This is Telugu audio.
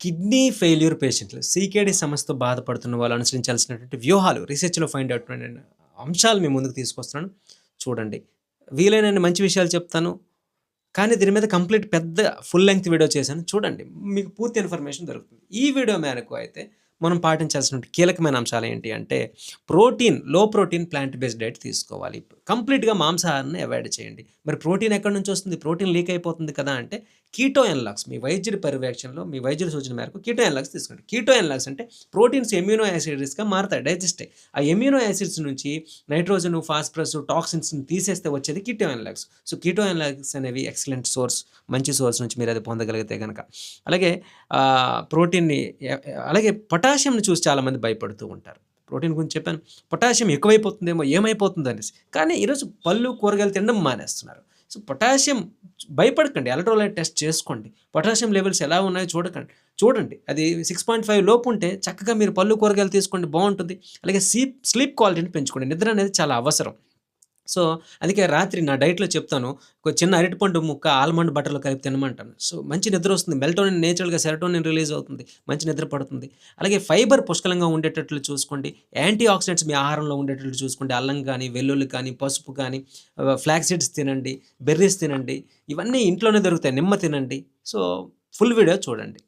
కిడ్నీ ఫెయిల్యూర్ పేషెంట్లు సీకేడీ సమస్యతో బాధపడుతున్న వాళ్ళు అనుసరించాల్సినటువంటి వ్యూహాలు రీసెర్చ్లో ఫైండ్ అవుట్ అంశాలు మేము ముందుకు తీసుకొస్తున్నాను. చూడండి. వీలైనన్ని మంచి విషయాలు చెప్తాను. కానీ దీని మీద కంప్లీట్ పెద్ద ఫుల్ లెంగ్త్ వీడియో చేశాను. చూడండి. మీకు పూర్తి ఇన్ఫర్మేషన్ దొరుకుతుంది. ఈ వీడియో మేరకు అయితే మనం పాటించాల్సిన కీలకమైన అంశాలు ఏంటి అంటే ప్రోటీన్లో ప్రోటీన్ ప్లాంట్ బేస్డ్ డైట్ తీసుకోవాలి. కంప్లీట్గా మాంసాహారాన్ని అవాయిడ్ చేయండి. మరి ప్రోటీన్ ఎక్కడి నుంచి వస్తుంది? ప్రోటీన్ లీక్ అయిపోతుంది కదా అంటే కీటో ఎన్లాక్స్ మీ వైద్యుడి పర్యవేక్షణలో మీ వైద్యుడి సూచన మేరకు కీటో ఎన్లాక్స్ తీసుకోండి. కీటో ఎన్లాక్స్ అంటే ప్రోటీన్స్ ఎమ్యూనో యాసిడ్స్గా మారుతాయి డైజెస్ట్ ఆ ఎమ్యూనో యాసిడ్స్ నుంచి నైట్రోజన్ ఫాస్ఫరస్ టాక్సిన్స్ని తీసేస్తే వచ్చేది keto analogs so keto analogs అనేవి ఎక్సలెంట్ సోర్స్ మంచి సోర్స్ నుంచి మీరు అది పొందగలిగితే కనుక అలాగే ప్రోటీన్ని అలాగే పొటా పొటాషియంని చూసి చాలామంది భయపడుతూ ఉంటారు. ప్రోటీన్ గురించి చెప్పాను. పొటాషియం ఎక్కువైపోతుందేమో ఏమైపోతుంది అనేసి. కానీ ఈరోజు పళ్ళు కూరగాయలు తినడం మానేస్తున్నారు. సో పొటాషియం భయపడకండి. ఎలక్ట్రోలైట్ టెస్ట్ చేసుకోండి. పొటాషియం లెవెల్స్ ఎలా ఉన్నాయో చూడకండి. చూడండి. అది సిక్స్ పాయింట్ ఫైవ్ లోపు ఉంటే చక్కగా మీరు పళ్ళు కూరగాయలు తీసుకోండి బాగుంటుంది. అలాగే స్లీప్ స్లీప్ క్వాలిటీని పెంచుకోండి. నిద్ర అనేది చాలా అవసరం. సో అందుకే రాత్రి నా డైట్లో చెప్తాను ఒక చిన్న అరటిపండు ముక్క ఆల్మండ్ బటర్లో కలిపి తినమంటాను. సో మంచి నిద్ర వస్తుంది. మెల్టోనిన్ నేచురల్గా సెరటోనిన్ రిలీజ్ అవుతుంది. మంచి నిద్ర పడుతుంది. అలాగే ఫైబర్ పుష్కలంగా ఉండేటట్లు చూసుకోండి. యాంటీ ఆక్సిడెంట్స్ మీ ఆహారంలో ఉండేటట్లు చూసుకోండి. అల్లం కానీ వెల్లుల్లి కానీ పసుపు కానీ ఫ్లాక్ సీడ్స్ తినండి బెర్రీస్ తినండి. ఇవన్నీ ఇంట్లోనే దొరుకుతాయి. నిమ్మ తినండి. సో ఫుల్ వీడియో చూడండి.